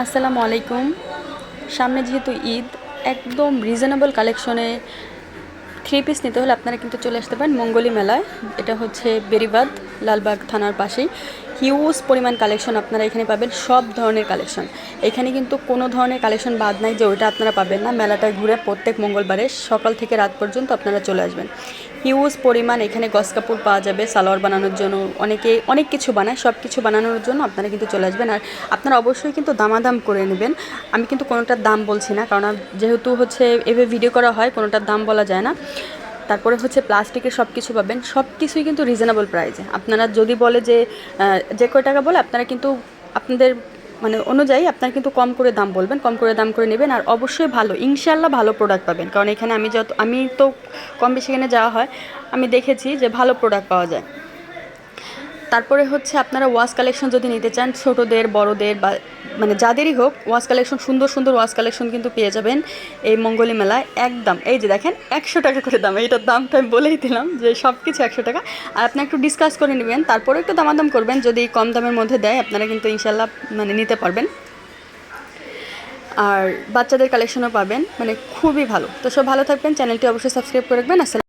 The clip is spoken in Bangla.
আসসালামু আলাইকুম। সামনে যেহেতু ঈদ, একদম রিজনেবল কালেকশনে থ্রি পিস নিতে হলে আপনারা কিন্তু চলে আসতে পারেন মঙ্গলি মেলায়। এটা হচ্ছে বেরিবাদ লালবাগ থানার পাশেই। হিউজ পরিমাণ কালেকশন আপনারা এখানে পাবেন, সব ধরনের কালেকশন এখানে কিন্তু কোনো ধরনের কালেকশন বাদ নাই যে ওইটা আপনারা পাবেন না। মেলাটায় ঘুরে প্রত্যেক মঙ্গলবারে সকাল থেকে রাত পর্যন্ত আপনারা চলে আসবেন। হিউজ পরিমাণ এখানে গস কাপড় পাওয়া যাবে, সালোয়ার বানানোর জন্য অনেকে অনেক কিছু বানায়, সব কিছু বানানোর জন্য আপনারা কিন্তু চলে আসবেন। আর আপনারা অবশ্যই কিন্তু দামাদাম করে নেবেন। আমি কিন্তু কোনোটার দাম বলছি না, কারণ যেহেতু হচ্ছে এভাবে ভিডিও করা হয়, কোনোটার দাম বলা যায় না। তারপরে হচ্ছে প্লাস্টিকের সব কিছু পাবেন। সব কিছুই কিন্তু রিজনেবল প্রাইসে আপনারা যদি বলে যে যে কয় টাকা বলে, আপনারা কিন্তু আপনাদের মানে অনুযায়ী আপনারা কিন্তু কম করে দাম বলবেন, কম করে দাম করে নেবেন। আর অবশ্যই ভালো ইনশাল্লাহ ভালো প্রোডাক্ট পাবেন। কারণ এখানে আমি যত, আমি তো কম বেশি এখানে যাওয়া হয়, আমি দেখেছি যে ভালো প্রোডাক্ট পাওয়া যায়। তারপরে হচ্ছে আপনারা ওয়াশ কালেকশন যদি নিতে চান, ছোটোদের, বড়দের বা মানে যাদেরই হোক, ওয়াশ কালেকশন, সুন্দর সুন্দর ওয়াশ কালেকশন কিন্তু পেয়ে যাবেন এই মঙ্গলী মেলায়। একদম, এই যে দেখেন, একশো টাকা করে দাম, এইটার দামটা আমি বলেই দিলাম যে সব কিছু একশো টাকা। আর আপনি একটু ডিসকাস করে নেবেন, তারপরে একটু দামাদাম করবেন, যদি কম দামের মধ্যে দেয়, আপনারা কিন্তু ইনশাল্লাহ মানে নিতে পারবেন। আর বাচ্চাদের কালেকশনও পাবেন মানে খুবই ভালো। তো সব ভালো থাকবেন চ্যানেলটি অবশ্যই সাবস্ক্রাইব করে রাখবেন, আসসালাম